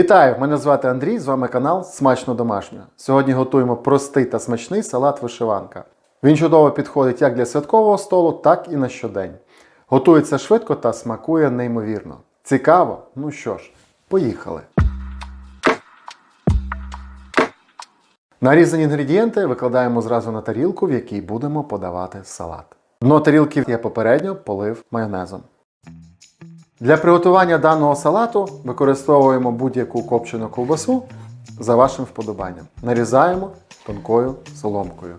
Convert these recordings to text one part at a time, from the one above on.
Вітаю! Мене звати Андрій, з вами канал Смачно Домашньо. Сьогодні готуємо простий та смачний салат вишиванка. Він чудово підходить як для святкового столу, так і на щодень. Готується швидко та смакує неймовірно. Цікаво? Ну що ж, поїхали. Нарізані інгредієнти викладаємо зразу на тарілку, в якій будемо подавати салат. Дно тарілки я попередньо полив майонезом. Для приготування даного салату використовуємо будь-яку копчену ковбасу за вашим вподобанням. Нарізаємо тонкою соломкою.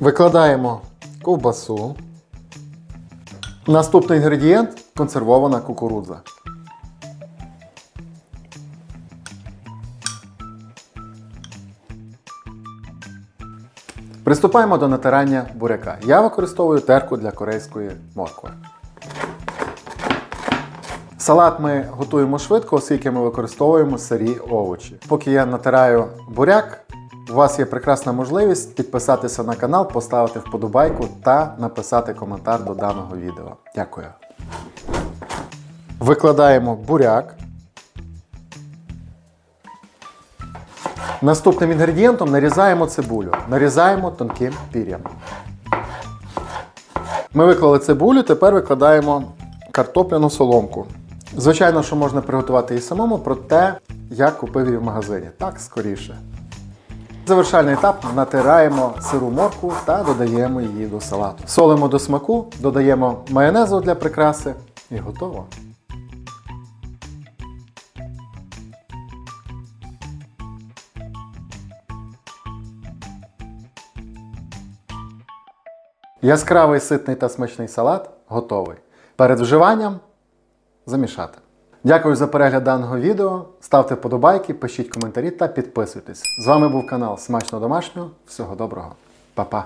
Викладаємо ковбасу. Наступний інгредієнт консервована кукурудза. Приступаємо до натирання буряка. Я використовую терку для корейської моркви. Салат ми готуємо швидко, оскільки ми використовуємо сирі овочі. Поки я натираю буряк, у вас є прекрасна можливість підписатися на канал, поставити вподобайку та написати коментар до даного відео. Дякую. Викладаємо буряк. Наступним інгредієнтом нарізаємо цибулю. Нарізаємо тонким пір'ям. Ми виклали цибулю, тепер викладаємо картопляну соломку. Звичайно, що можна приготувати і самому, проте я купив її в магазині. Так скоріше. Завершальний етап натираємо сиру моркву та додаємо її до салату. Солимо до смаку, додаємо майонезу для прикраси і готово. Яскравий ситний та смачний салат готовий. Перед вживанням замішати. Дякую за перегляд даного відео. Ставте вподобайки, пишіть коментарі та підписуйтесь. З вами був канал Смачно Домашнього. Всього доброго. Па-па.